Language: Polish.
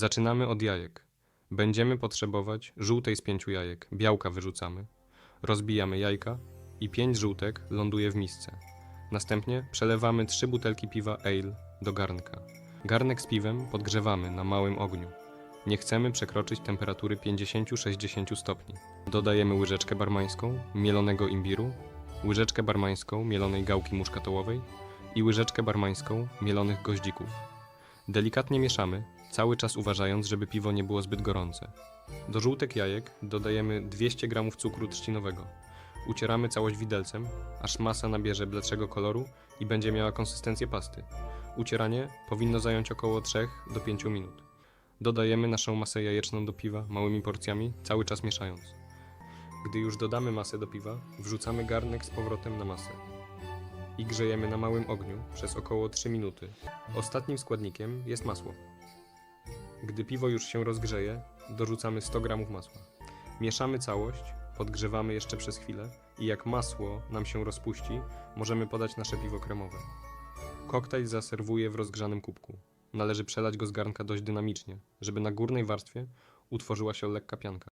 Zaczynamy od jajek. Będziemy potrzebować żółtej z pięciu jajek, białka wyrzucamy. Rozbijamy jajka i pięć żółtek ląduje w misce. Następnie przelewamy trzy butelki piwa ale do garnka. Garnek z piwem podgrzewamy na małym ogniu. Nie chcemy przekroczyć temperatury 50-60 stopni. Dodajemy łyżeczkę barmańską mielonego imbiru, łyżeczkę barmańską mielonej gałki muszkatołowej i łyżeczkę barmańską mielonych goździków. Delikatnie mieszamy, cały czas uważając, żeby piwo nie było zbyt gorące. Do żółtek jajek dodajemy 200 g cukru trzcinowego. Ucieramy całość widelcem, aż masa nabierze bledszego koloru i będzie miała konsystencję pasty. Ucieranie powinno zająć około 3 do 5 minut. Dodajemy naszą masę jajeczną do piwa małymi porcjami, cały czas mieszając. Gdy już dodamy masę do piwa, wrzucamy garnek z powrotem na masę i grzejemy na małym ogniu przez około 3 minuty. Ostatnim składnikiem jest masło. Gdy piwo już się rozgrzeje, dorzucamy 100 g masła. Mieszamy całość, podgrzewamy jeszcze przez chwilę i jak masło nam się rozpuści, możemy podać nasze piwo kremowe. Koktajl zaserwuję w rozgrzanym kubku. Należy przelać go z garnka dość dynamicznie, żeby na górnej warstwie utworzyła się lekka pianka.